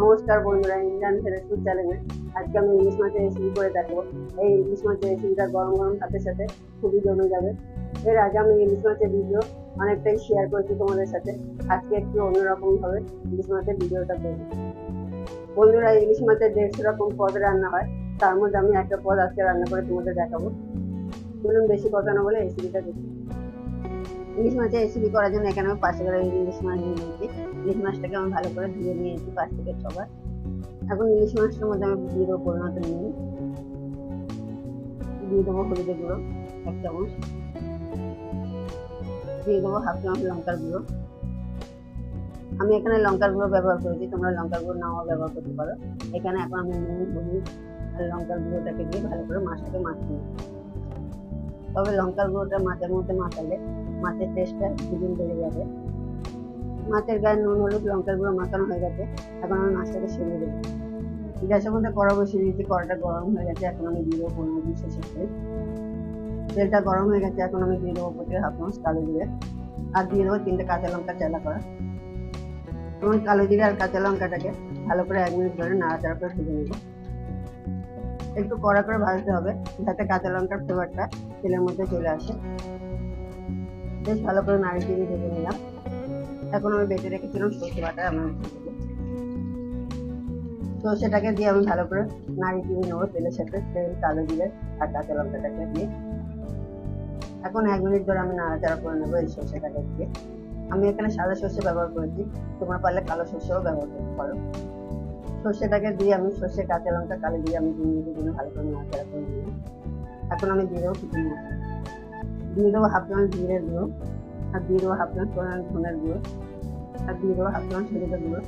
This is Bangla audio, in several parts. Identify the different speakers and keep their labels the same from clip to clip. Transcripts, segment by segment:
Speaker 1: নমস্কার বন্ধুরা ইন্ডিয়ান ফেরেস্টুড চ্যানেলে আজকে আমি ইলিশ মাছের রেসিপি করে দেখব। এই ইলিশ মাছের রেসিপিটা গরম গরম ভাতের সাথে খুবই জমে যাবে। এর আগে আমি ইলিশ মাছের ভিডিও অনেকটাই শেয়ার করেছি তোমাদের সাথে। আজকে একটু অন্যরকম ভাবে ইলিশ মাছের ভিডিওটা করব। বন্ধুরা, ইলিশ মাছের দেড়শো রকম পদ রান্না হয়। তার মধ্যে আমি একটা পদ আজকে রান্না করে তোমাদের দেখাবো। বলুন বেশি কথা না বলে রেসিপিটা দেখি। ইলিশ মাছের রেসিপি করার জন্য এখানে আমি পাঁচশো গ্রাম ইলিশ মাছ নিয়ে নিয়েছি ইলিশ মাছটাকে আমি ভালো করে ধুয়ে নিয়েছি পাঁচ থেকে ছবার এখন ইলিশ মাছটার মধ্যে আমি দিয়ে দেবো পরিণত নিয়ে দিয়ে দেবো হলুদের গুঁড়ো, এক চামচ। দিয়ে দেবো হাফ চামচ লঙ্কার গুঁড়ো। আমি এখানে লঙ্কার গুঁড়ো ব্যবহার করেছি, তোমরা লঙ্কার গুঁড়ো নাও ব্যবহার করতে পারো। এখানে এখন আমি নুন, হলুদ আর লঙ্কার গুঁড়োটাকে দিয়ে ভালো করে মাছটাকে মাখিয়ে। তবে লঙ্কার গুঁড়োটা মাছের মধ্যে মাখালে মাছের টেস্টটা দ্বিগুণ বেড়ে যাবে। মাছের গায়ে নুন, হলুদ, লঙ্কার গুঁড়ো মাখানো হয়ে গেছে। এখন আমি মাছটাকে সরিয়ে দেবো। গ্যাসের মধ্যে কড়া বসিয়ে দিয়েছি, কড়াটা গরম হয়ে গেছে, এখন আমি দিয়ে দেবো পনেরো বিশ তেল। তেলটা গরম হয়ে গেছে, এখন আমি দিয়ে দেবো প্রতি হাফ চামচ কালো জিরে। আর দিয়ে দেবো তিনটে কাঁচা লঙ্কা চেলা করা। এবং কালো জিরে আর কাঁচা লঙ্কাটাকে ভালো করে এক মিনিট ধরে নাড়াচাড়া করে ভেজে নেব। একটু কড়া করে ভাজতে হবে, যাতে কাঁচা লঙ্কার ফ্লেভারটা তেলের মধ্যে চলে আসে। বেশ ভালো করে নাড়িয়ে দিয়ে ভেজে নিলাম। এখন আমি বেটে রেখেছিলাম সর্ষে বাটা আমি দিয়ে দেবো। সর্ষেটাকে দিয়ে আমি ভালো করে নাড়িয়ে দিয়ে নেব তেলের সাথে, তেল, কালো জিরে আর কাঁচা লঙ্কাটাকে দিয়ে। এখন এক মিনিট ধরে আমি নাড়াচাড়া করে নেব এই সর্ষেটাকে দিয়ে। আমি এখানে সাদা সর্ষে ব্যবহার করেছি, তোমরা পারলে কালো সর্ষেও ব্যবহার করতে পারো। সর্ষেটাকে দিয়ে আমি সর্ষে, কাঁচা লঙ্কা, কালো দিয়ে আমি মিনিটের জন্য ভালো করে নাড়াচাড়া করে নিই এখন আমি দিয়ে দেবো কিছু মশলা। দিয়ে দেবো হাফ চামচ জিরের গুঁড়ো আর দিয়ে দেবো হাফ চামচ ধনের গুঁড়ো আর দিয়ে দেবো হাফ চামচ হলুদের গুঁড়ো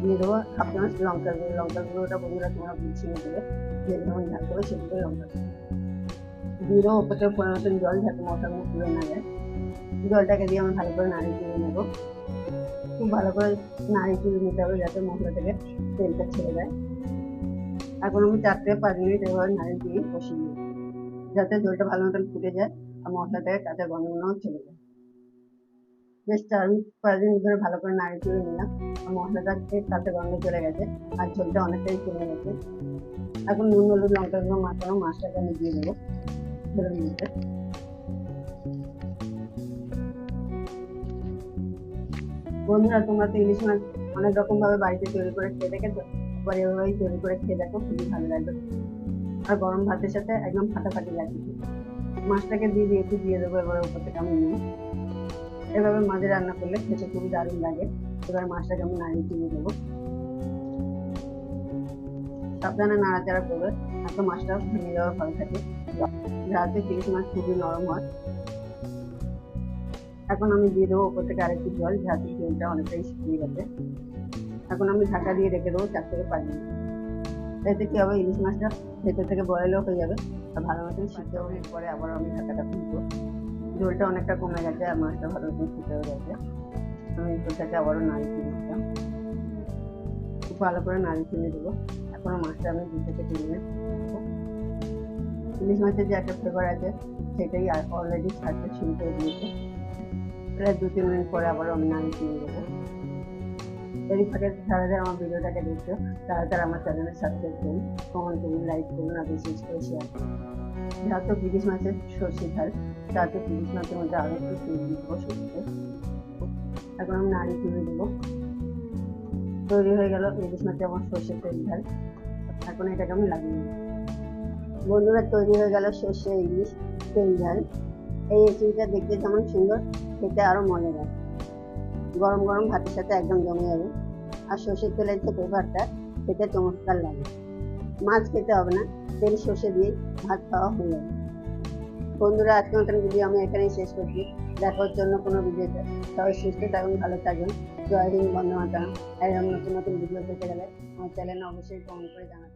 Speaker 1: দিয়ে দেবো হাফ চামচ লঙ্কার গুঁড়ো লঙ্কার গুঁড়োটা বন্ধুরা তোমরা বুঝিয়ে দেবে যে যেমন ঝাল করে সেগুলো লঙ্কা। দিয়ে দেবো ওপর পনেরো মতন জল যাতে মশলাগুলো পুড়ে না যায় জলটাকে দিয়ে আমি ভালো করে নাড়িয়ে দিয়ে নেব খুব ভালো করে নাড়িয়ে দিয়ে নিতে হবে যাতে মশলা থেকে তেলটা ছেড়ে যায় এখন আমি চার থেকে পাঁচ মিনিট এভাবে নাড়িয়ে দিয়ে কষিয়ে নিই যাতে জলটা ভালো মতন ফুটে যায় আর মশলা থেকে কাঁচা গন্ধগুলোও চলে যায়। বেশ চার মিনিট ধরে ভালো করে নাড়িয়ে তুলে নিলাম আর মশলাটা কাঁচা গন্ধ চলে গেছে আর ঝোলটা অনেকটাই চলে গেছে। এখন নুন, হলুদ, লঙ্কা গুঁড়ো মাখানো মাছটাকে আমি দিয়ে দেবো ধরে নিতে বন্ধুরা, তোমরা তো ইলিশ মাছ অনেক রকম ভাবে বাড়িতে তৈরি করে খেয়ে দেখেছ? একবার এভাবেই তৈরি করে খেয়ে দেখো, খুবই ভালো লাগবে। আর গরম ভাতের সাথে একদম ফাটাফাটি লাগবে মাছটাকে দিয়ে দিয়েছি, দিয়ে দেবো এবার উপর থেকে আমি এভাবে মাঝে রান্না করলে খেতে খুবই দারুণ লাগে। এবার মাছটাকে আমি নাড়িয়ে দিয়ে দেবো। সাবধানে নাড়াচাড়া করবে আর তো মাছটা ভেঙে যাওয়ার ফল থাকে। যাতে ইলিশ মাছ খুবই নরম হয়। এখন আমি দিয়ে দেবো ওপর থেকে আরেকটু জল, যাতে তেলটা অনেকটাই শুকিয়ে গেছে। এখন আমি ঢাকা দিয়ে রেখে দেবো চার থেকে পাঁচ মিনিট। এতে কি হবে? ইলিশ মাছটা ভেতর থেকে বয়েলও হয়ে যাবে। আর ভালো মতন সিদ্ধ হয়ে পরে আবার আমি ঢাকাটা খুলবো। ঝোলটা অনেকটা কমে গেছে, আর মাছটা ভালো মতন সিদ্ধ হয়ে গেছে। আমি ঝোলটাকে আবারও নাড়ি দিয়ে দিচ্ছিলাম খুব ভালো করে নাড়ি কিনে দেবো। এখনও মাছটা আমি দু থেকে তিন মিনিট ইলিশ মাছের যে একটা ফ্লেভার আছে, সেটাই অলরেডি ছাড়তে শুরু করে দিয়েছে। প্রায় দু তিন মিনিট পরে আবারও আমি নাড়ি দিয়ে দেবো এরই ফাঁকে যারা আমার ভিডিওটাকে দেখছ তারা তারা আমার চ্যানেলের সাবস্ক্রাইব করুন কমেন্ট করুন লাইক করুন, আর বিশেষ করে শেয়ার করুন। যেহেতু সর্ষে ঝাল তাতে ইলিশ মধ্যে আরও একটু সর্ষে। এখন আমি নাড়ি তুলে দেবো তৈরি হয়ে গেল ইলিশ মাছের আমার সর্ষের তেল ঝাল। এখন এটাকে আমি লাগিয়ে নেব। বন্ধুরা, তৈরি হয়ে গেল সর্ষে ইলিশ তেল ঝাল। এই রেসিপিটা দেখতে যেমন সুন্দর, খেতে আরও মজাদার। গরম গরম ভাতের সাথে একদম জমে যাবে। আর সর্ষের তেলের যে ফ্লেভারটা খেতে চমৎকার লাগে। মাছ খেতে হবে না, তেল সর্ষে দিয়ে ভাত খাওয়া হয়ে যাবে। বন্ধুরা আজকে মতন ভিডিও আমি এখানেই শেষ করছি। দেখার জন্য কোনো ভিডিওতে সবাই সুস্থ থাকুন, ভালো থাকুন। জয় হিন্দ বন্ধু মাতারাম। এরকম নতুন নতুন ভিডিও পেতে গেলে আমার চ্যানেল অবশ্যই কমেন্ট করে জানাতে